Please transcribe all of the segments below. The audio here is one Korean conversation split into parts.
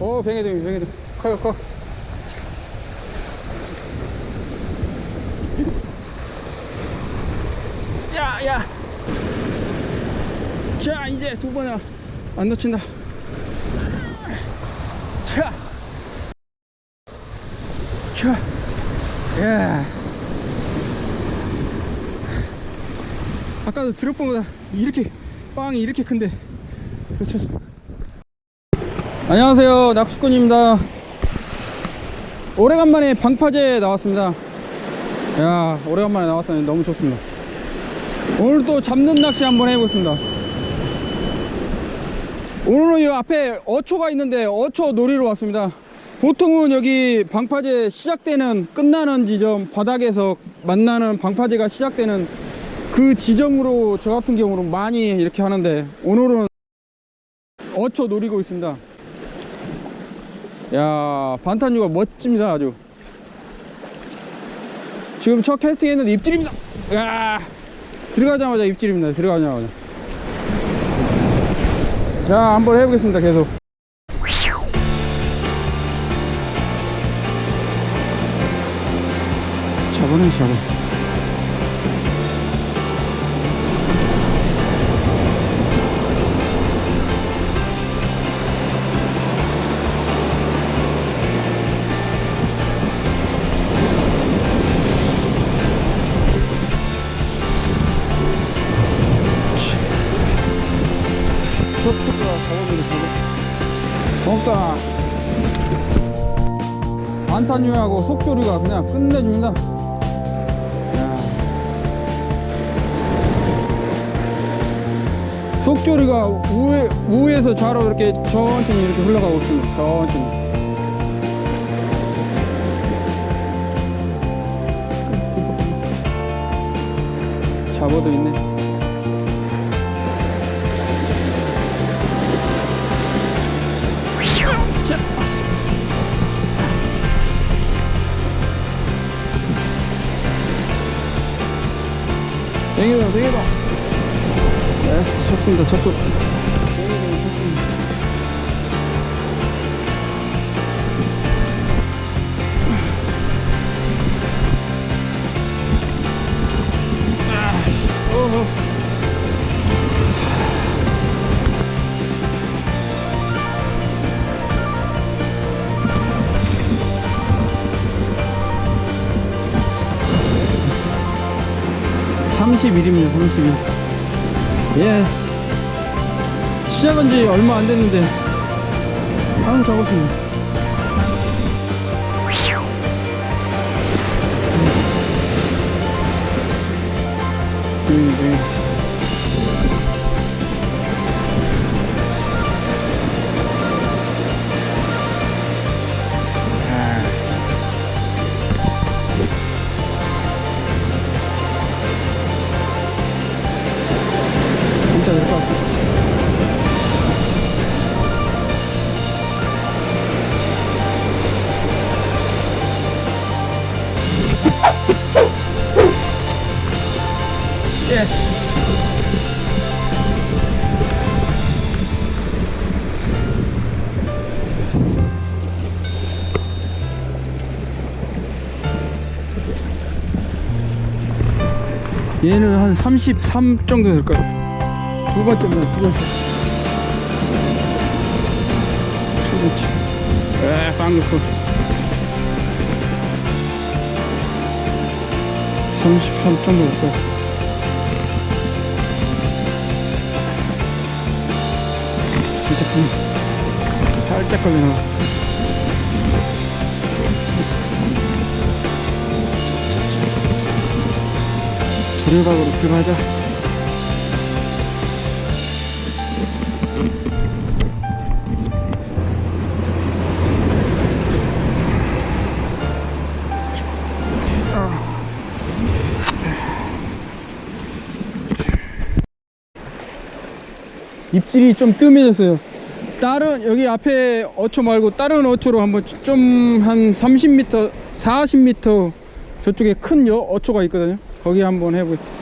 오, 뱅에둥이, 뱅에둥이. 커요, 커. 야, 야. 자, 이제 두 번을 안 놓친다. 자. 자. 예. 아까도 드롭본 거다. 이렇게, 빵이 이렇게 큰데. 놓쳤어. 안녕하세요. 낚시꾼입니다. 오래간만에 방파제 나왔습니다. 야, 오래간만에 나왔더니 너무 좋습니다. 오늘 또 잡는 낚시 한번 해보겠습니다. 오늘은 이 앞에 어초가 있는데 어초 놀이로 왔습니다. 보통은 여기 방파제 시작되는 끝나는 지점 바닥에서 만나는 방파제가 시작되는 그 지점으로 저 같은 경우는 많이 이렇게 하는데 오늘은 어초 노리고 있습니다. 야 반탄유가 멋집니다 아주. 지금 첫 캐스팅 했는데 입질입니다. 야 들어가자마자 입질입니다. 들어가자마자. 자 한번 해보겠습니다 계속. 잡아내 잡아. 반탄유하고 속조리가 그냥 끝내줍니다. 야. 속조리가 우에, 우에서 좌로 이렇게 천천히 이렇게 흘러가고 있습니다. 천천히. 잡아도 있네 뱅이다, 뱅이다. 예스, 쳤습니다, 쳤어. 31입니다, 31. 예스. 시작한 지 얼마 안 됐는데, 방금 잡았습니다. 예스. 얘는 한 33 정도 될 거예요. 두 번째입니다, 두 번째. 두 번째. 에, 빵긋. 33 정도 될것같 걸리나. 두레박으로 출발하자. 입질이 좀 뜸해졌어요. 다른 여기 앞에 어초 말고 다른 어초로 한번 좀 한 30m, 40m 저쪽에 큰 여, 어초가 있거든요. 거기 한번 해보겠습니다.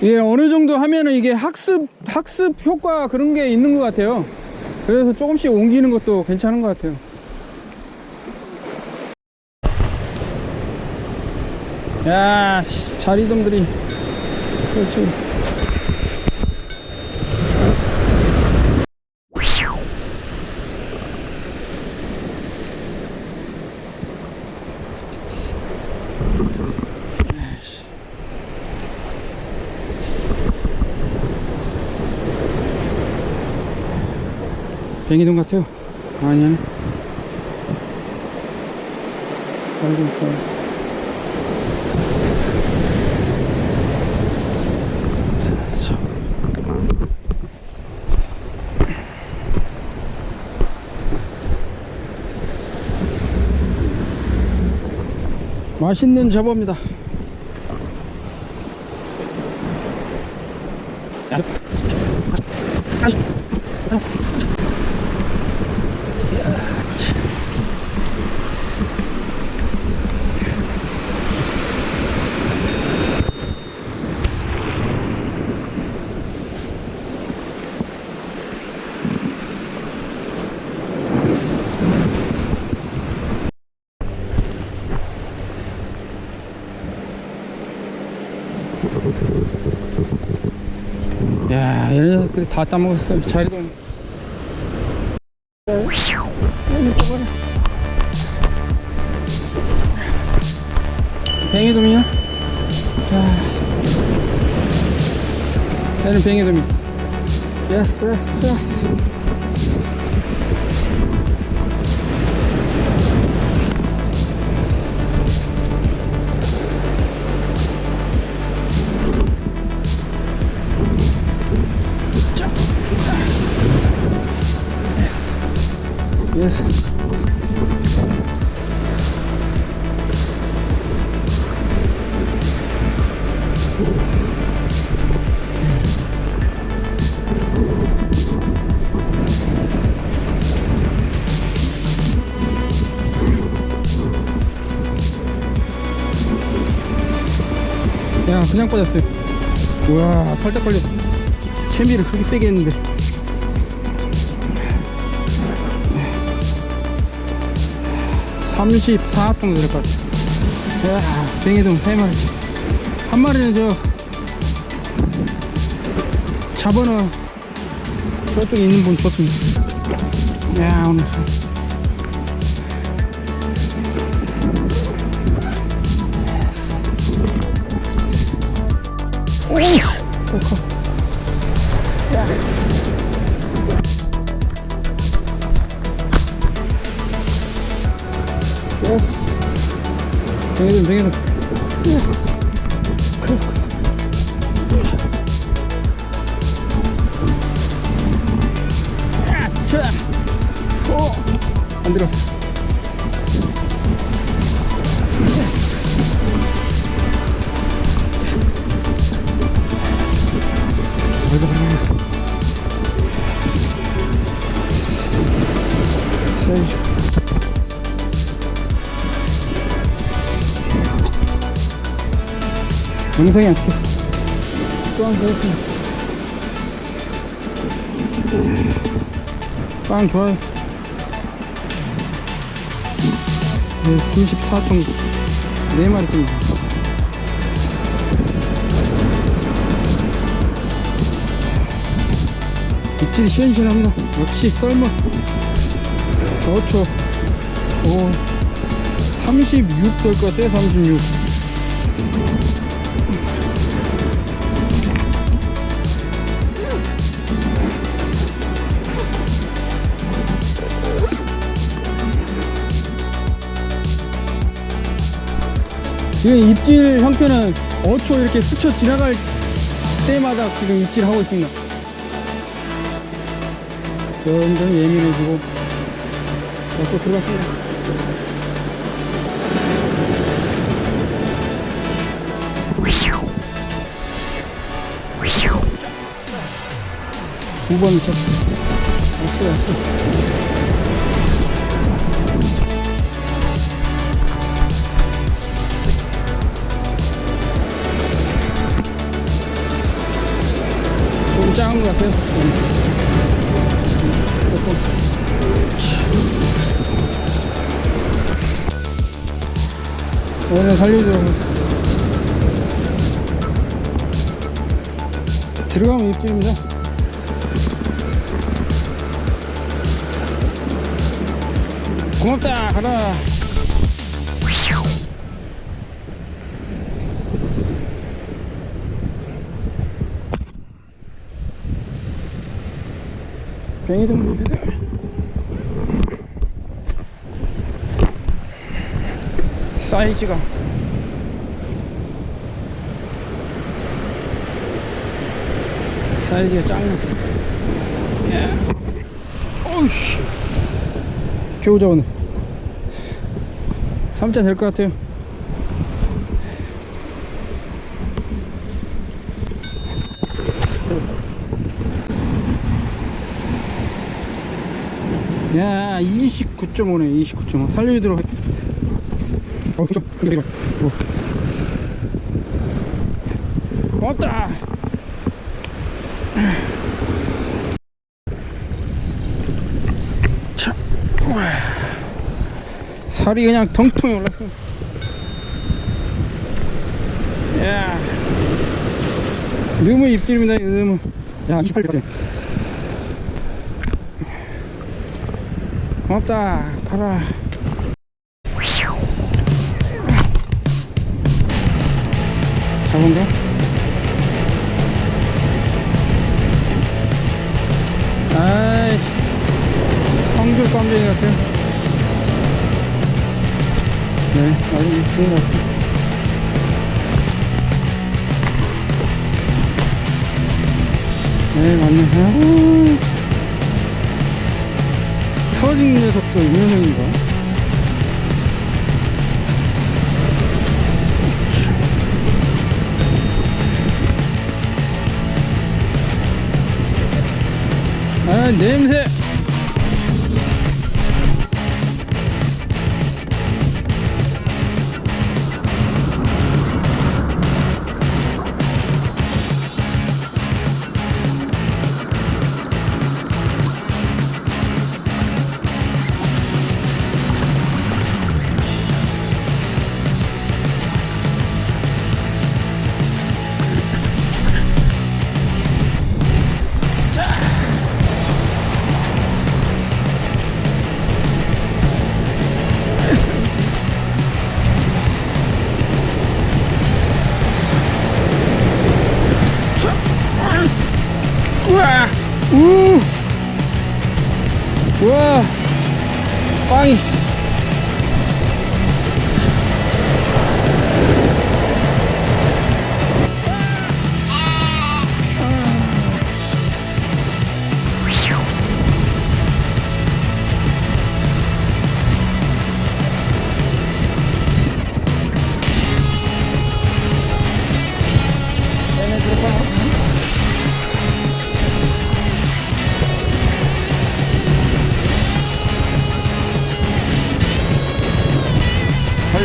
이게 어느 정도 하면은 이게 학습 학습 효과 그런 게 있는 것 같아요. 그래서 조금씩 옮기는 것도 괜찮은 것 같아요. 야, 씨, 자리돔들이. 그렇지. 뱅이돔 같아요. 아니야. 살고 있어. 맛있는 잡어입니다. 야, 얘네들이 다 따먹었어. 자리도. 뱅이돔이야? 야. 얘는 뱅이돔이. 예스, 예스, 예스. 예스. 야, 그냥 빠졌어요. 우와, 살짝 걸려. 채미를 그렇게 세게 했는데. 34 정도 될 것 같아. 야, 뱅이돔 3마리. 한 마리는 저, 잡아는 저쪽에 있는 분 좋습니다. 야, 오늘. 참. 오! 더 커. 자, 오, 안 들었어. 영상이 안 찍혔어. 또한 그렇군. 빵 좋아요. 네, 34 정도. 4마리 정도. 입질이 시원시원합니다. 역시 썰물. 그렇죠. 오, 36 될 것 같아요, 36. 지금 입질 형태는 어초 이렇게 스쳐 지나갈 때마다 지금 입질하고 있습니다. 점점 예민해지고 자, 또 들어갔습니다. 두 번을 쳤어. 왔어, 왔어. 오늘 살리도록 들어가면 입질입니다 고맙다. 가라. 뱅이동물이다 사이즈가 사이즈가 작네. 야. 어우씨. 겨우 잡았네. 3자 될 것 같아요. 야 29.5네 29.5 살려주도록 어, 좀, 근데 이거, 이거. 왔다! 자, 우와. 살이 그냥 덩통이 올랐어. 야, 너무 입질입니다, 너무. 야, 28점. 고맙다, 가라. 잡은가? 아이씨 성줄 깜짝이 같아요 네 나중에 좋은 것 같아 네 맞네 아우. 터진 녀석도 유명인가? 아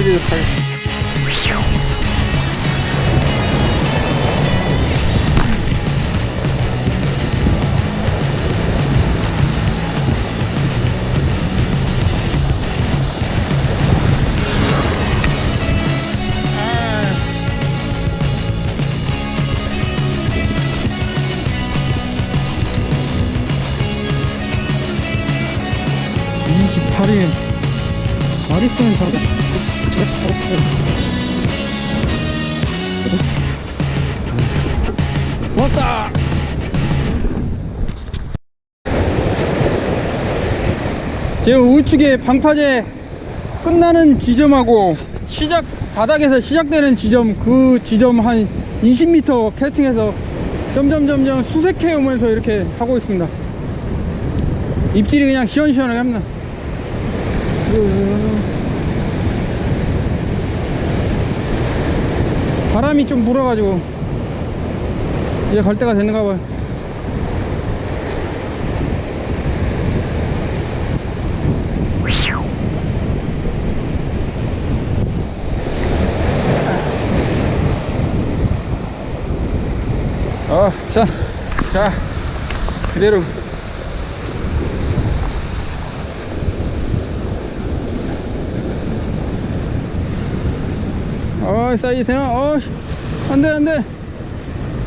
살려주도록 하겠습니다 아. 28일 마리스는 다 왔다! 지금 우측에 방파제 끝나는 지점하고 시작 바닥에서 시작되는 지점 그 지점 한 20m 캐팅해서 점점 점점 수색해 오면서 이렇게 하고 있습니다. 입질이 그냥 시원시원하게 합니다 바람이 좀 불어가지고 이제 갈 때가 됐는가 봐요. 어, 자, 자, 그대로 어, 사이즈 되나? 어, 씨. 안 돼, 안 돼.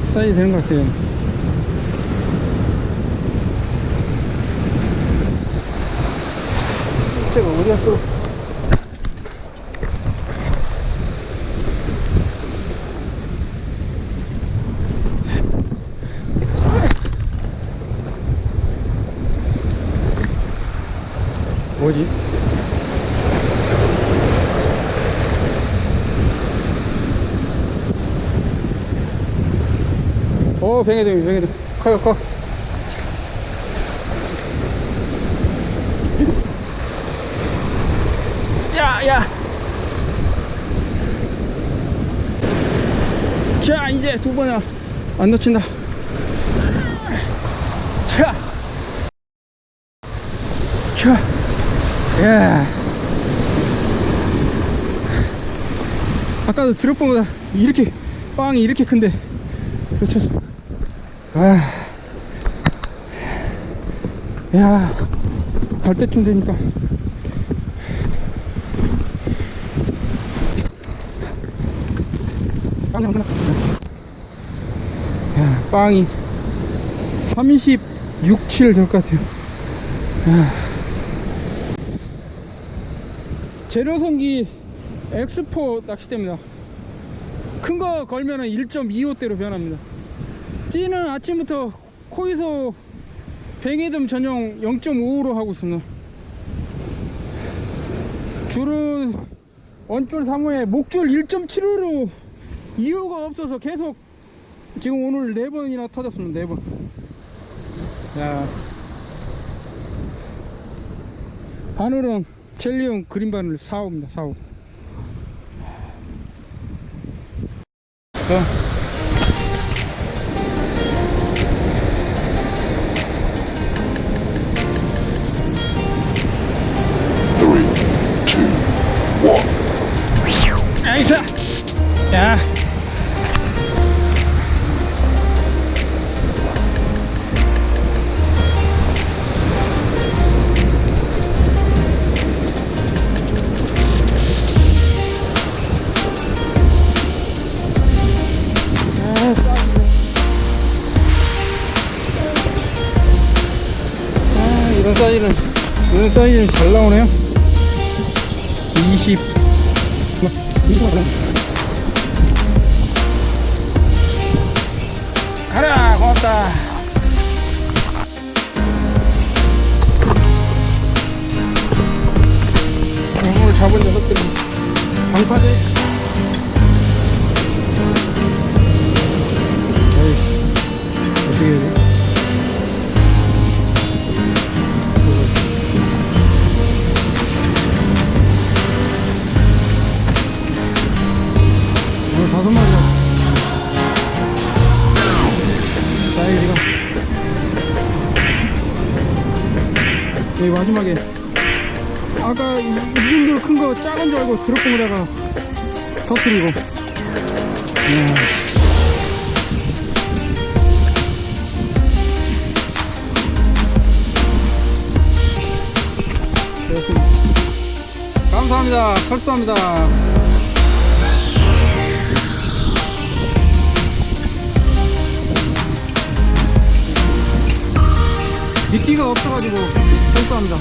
사이즈 되는 것 같아요. 제가 어디 갔어? 뭐지? 오, 뱅에등, 뱅에등. 커요, 커. 야, 야. 자, 이제 두 번이나 안 놓친다. 자. 자. 야. 아까도 드롭본 거다. 이렇게, 빵이 이렇게 큰데. 그렇죠. 아. 야. 갈 때쯤 되니까. 빵이 안. 야, 빵이 36, 7 될 것 같아요. 야. 재료성기 엑스포 낚싯대입니다. 큰 거 걸면은 1.25대로 변합니다. 찌는 아침부터 코이소 뱅에듬 전용 0.5로 하고 있습니다. 줄은 원줄 3호에 목줄 1.75로 이유가 없어서 계속 지금 오늘 네 번이나 터졌습니다. 네 번. 야. 바늘은 젤리용 그린 바늘 4호입니다. 4호. 어. 이런 사이즈는 이런 사이즈는 잘 나오네요. 20 이거 봐. 가라 고맙다 오늘 잡은 녀석들은 방파제 어떻게 해야 돼? 오늘 다섯 마리야. 사이즈가. 여기 마지막에. 아까 이, 이 정도로 큰 거 작은 줄 알고 드롭봉에다가 터트리고. 이야. 됐습니다. 감사합니다. 철수합니다. 미끼가 없어가지고 철수합니다.